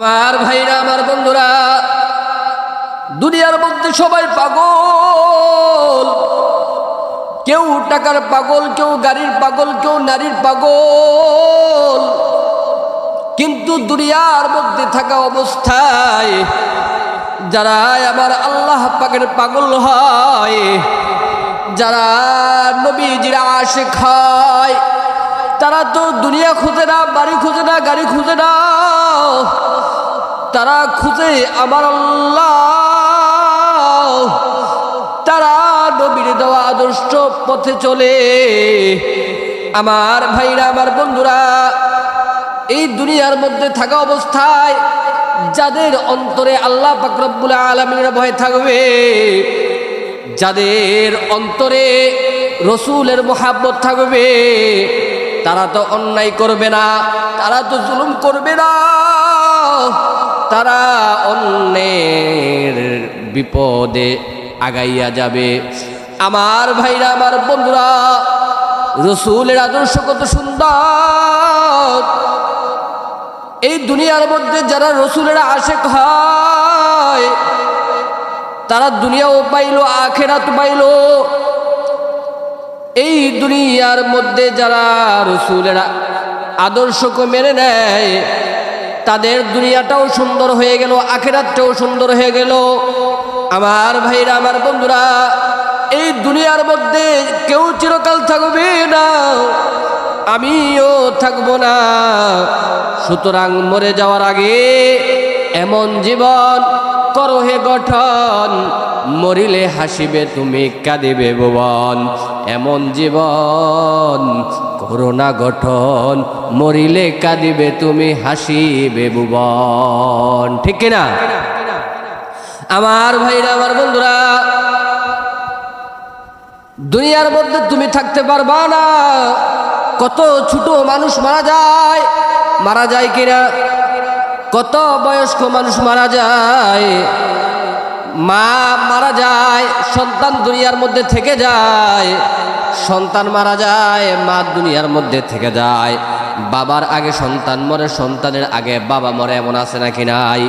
আমার ভাইরা, আমার বন্ধুরা, দুনিয়ার মধ্যে সবাই পাগল। কেউ টাকার পাগল, কেউ গাড়ির পাগল, কেউ নারীর পাগল। কিন্তু দুনিয়ার মধ্যে থাকা অবস্থায় যারা আমার আল্লাহ পাকের পাগল হয়, যারা নবীজিরা আশে খায় তারা তো দুনিয়া খুঁজে না, বাড়ি খুঁজে না, গাড়ি খুঁজে না। তারা খুঁজে আমার আল্লাহ। তারা নবীর দেওয়া আদর্শ পথে চলে। আমার ভাইরা, আমার বন্ধুরা, এই দুনিয়ার মধ্যে থাকা অবস্থায় যাদের অন্তরে আল্লাহ পাকরবুল আলমীর ভয় থাকবে, যাদের অন্তরে রসুলের মোহাব্বত থাকবে, তারা তো অন্যায় করবে না, তারা তো জুলুম করবে না। তারা অন্যের বিপদে আগাইয়া যাবে। আমার ভাইরা, আমার বন্ধুরা, রসুলের আদর্শ কত সুন্দর। এই দুনিয়ার মধ্যে যারা রসুলের আশেক হয়, তারা দুনিয়াও পাইল আখেরাত পাইল। এই দুনিয়ার মধ্যে যারা রসুলের আদর্শকে মেনে নেয় তাদের দুনিয়াটাও সুন্দর হয়ে গেল, আখেরাতটাও সুন্দর হয়ে গেল। আমার ভাইরা, আমার বন্ধুরা, এই দুনিয়ার মধ্যে কেউ চিরকাল থাকবে না, আমিও থাকব না। সুতরাং মরে যাওয়ার আগে এমন জীবন করো হে গঠন মরিলে হাসিবে, তুমি কাঁদিবে ভুবন এমন জীবন, করোনা গঠন, মরিলে কাঁদিবে, তুমি হাসিবে ভুবন ঠিক কিনা আমার ভাইরা, আমার বন্ধুরা, দুনিয়ার মধ্যে তুমি থাকতে পারবা না। কত ছোট মানুষ মারা যায় মারা যায় কিনা? কত বয়স্ক মানুষ মারা যায় মা মারা যায়, সন্তান দুনিয়ার মধ্যে থেকে যায়, সন্তান মারা যায়, মা দুনিয়ার মধ্যে থেকে যায়। বাবার আগে সন্তান মরে, সন্তানের আগে বাবা মরে এমন আছে নাকি নাই?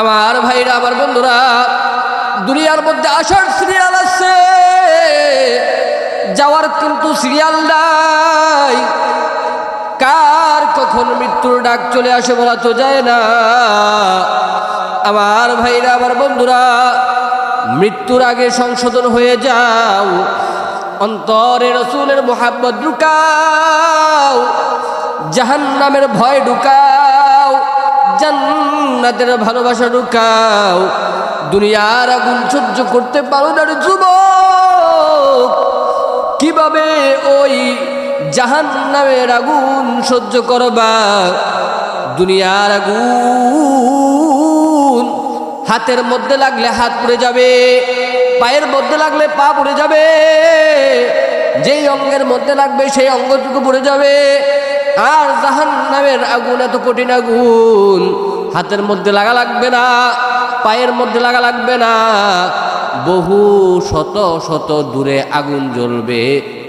আমার ভাইরা, আমার বন্ধুরা, দুনিয়ার মধ্যে আসার সিরিয়াল আছে, যাওয়ার কিন্তু সিরিয়াল নাই। কার কখন মৃত্যুর ডাক চলে আসে বলা তো যায় না। আমার ভাইরা, আমার বন্ধুরা, মৃত্যুর আগে সংশোধন হয়ে যাও। অন্তরে রসুলের মোহাব্বত ঢুকাও জাহান নামের ভয় ঢুকাও, জান্নাতের ভালোবাসা ঢুকাও। দুনিয়ার আগুন সহ্য করতে পারো না যুবক। কীভাবে ওই জাহান নামের আগুন সহ্য করবা? দুনিয়ার আগুন হাতের মধ্যে লাগলে হাত পুড়ে যাবে, পায়ের মধ্যে লাগলে পা পুড়ে যাবে, যেই অঙ্গের মধ্যে লাগবে সেই অঙ্গটুকু পুড়ে যাবে। আর জাহান নামের আগুন এত কঠিন আগুন, হাতের মধ্যে লাগা লাগবে না, পায়ের মধ্যে লাগা লাগবে না। বহু শত শত দূরে আগুন জ্বলবে,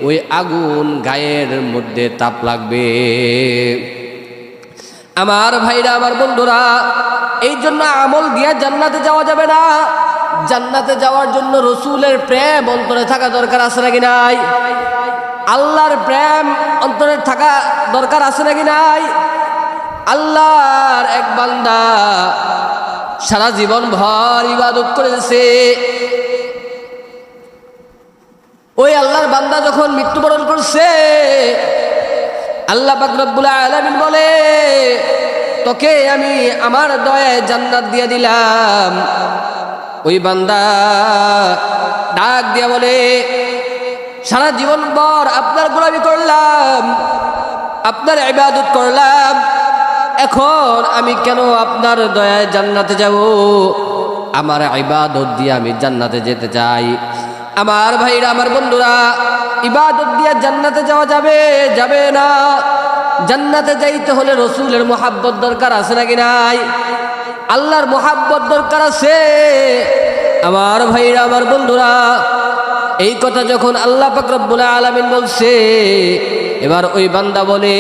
ওই আগুন গায়ের মধ্যে তাপ লাগবে। আমার ভাইরা, আমার বন্ধুরা এই জন্য আমল দিয়া জান্নাতে যাওয়া যাবে না। জান্নাতে যাওয়ার জন্য রসুলের প্রেম অন্তরে থাকা দরকার আছে নাকি নাই? আল্লাহর প্রেম অন্তরে থাকা দরকার আছে নাকি নাই? আল্লাহর এক বান্দা সারা জীবন ভর ইবাদত করেছে। ওই আল্লাহর বান্দা যখন মৃত্যুবরণ করছে, আল্লাহ পাকরবুল আলমিন বলে তোকে আমি আমার দয়ায় জান্নাত দিয়ে দিলাম। ওই বান্দা ডাক দিয়া বলে, সারা জীবন পর আপনার গোলামি করলাম, আপনার ইবাদত করলাম, এখন আমি কেন আপনার দয়ায় জান্নাতে যাব? আমার ইবাদত দিয়ে আমি জান্নাতে যেতে চাই। আমার ভাইরা, আমার বন্ধুরা, ইবাদত দিয়ে জান্নাতে যাওয়া যাবে যাবে না। জান্নাতে যাইতে হলে রসুলের মোহাব্বত দরকার আছে নাকি নাই? আল্লাহর মোহাব্বত দরকার আছে। আমার ভাইরা, আমার বন্ধুরা, এই কথা যখন আল্লাহ পাকরবুল আলমিন বলছে, এবার ওই বান্দা বলে,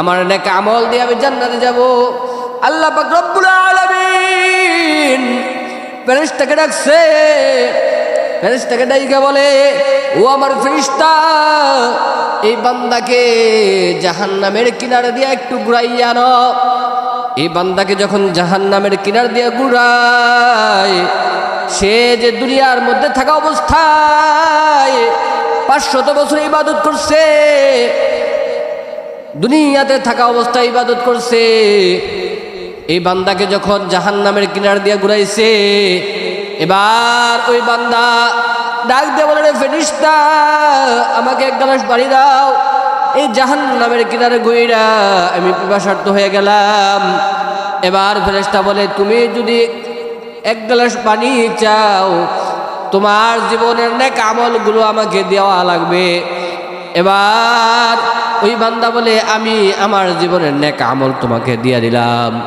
আমার নেক আমল দিয়ে আমি জান্নাতে যাব। আল্লাহ পাক রব্বুল আলামিন ফেরেশতাকে ডাকছে ফেরেশতাকে ডাইকে বলে, ও আমার ফেরেশতা, এই বান্দাকে জাহান্নামের কিনারে দিয়ে একটু ঘুরাইয়া আনো। এই বান্দাকে যখন জাহান্নামের কিনার দিয়ে ঘুরায়, সে যে দুনিয়ার মধ্যে থাকা অবস্থায় পাঁচশত বছর ইবাদত করছে, দুনিয়াতে থাকা অবস্থায় ইবাদত করছে, এই বান্দাকে যখন জাহান নামের কিনার দিয়ে ঘুরাইছে এবার ওই বান্দা ডাক দিয়ে বলে ফেরিস্তা আমাকে এক গ্লাস বাড়ি দাও। এই জাহান নামের কিনারে ঘুইরা আমি পিপাসার্থ হয়ে গেলাম। এবার ফেরেস্তা বলে, তুমি যদি এক গ্লাস পানি চাও, তোমার জীবনের নেক আমলগুলো আমাকে দেওয়া লাগবে। এবার ওই বান্দা বলে, আমি আমার জীবনের নেক আমল তোমাকে দিয়ে দিলাম।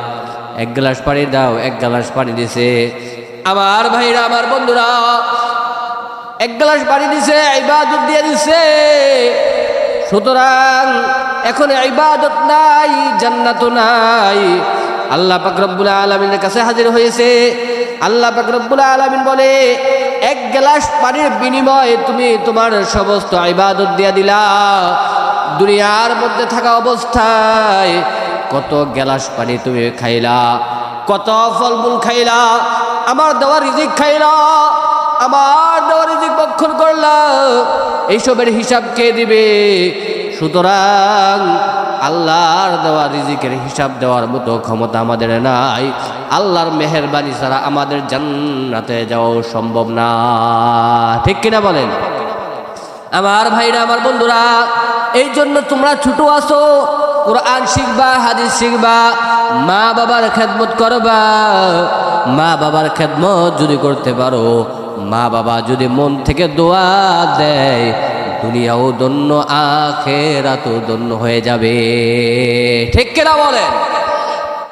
এক গ্লাস পানি দাও, এক গ্লাস পানি দিছে। আমার ভাইরা, আমার বন্ধুরা, এক গ্লাস পানি দিছে, ইবাদত দিয়ে দিছে। সুতরাং এখন ইবাদত নাই জান্নাত নাই। আল্লাহ পাক রব্বুল আলমিনের কাছে হাজির হয়েছে। আল্লাহ পাক রব্বুল আলমিন বলে, এক গ্লাস পানির বিনিময়ে তুমি তোমার সমস্ত ইবাদত দিয়া দিলা। দুনিয়ার মধ্যে থাকা অবস্থায় কত গ্লাস পানি তুমি খাইলা, কত ফলমূল খাইলা আমার দেওয়া রিজিক খাইলা আমার দেওয়া রিজিক বক্ষণ করলা এইসবের হিসাব কে দিবে? সুতরাং আল্লাহর দেওয়া রিজিকের হিসাব দেওয়ার মতো ক্ষমতা আমাদের নাই। আল্লাহর মেহরবানি ছাড়া আমাদের জান্নাতে যাওয়া সম্ভব না। ঠিক কিনা বলেন? আমার ভাইরা, আমার বন্ধুরা এই জন্য তোমরা ছোট আসো কোরআন শিখবা, হাদিস শিখবা মা বাবার খেদমত করবা। মা বাবার খেদমত যদি করতে পারো, মা বাবা যদি মন থেকে দোয়া দেয়, দুনিয়াও দন্য আখেরাতও দন্য হয়ে যাবে। ঠিক কিনা বলেন?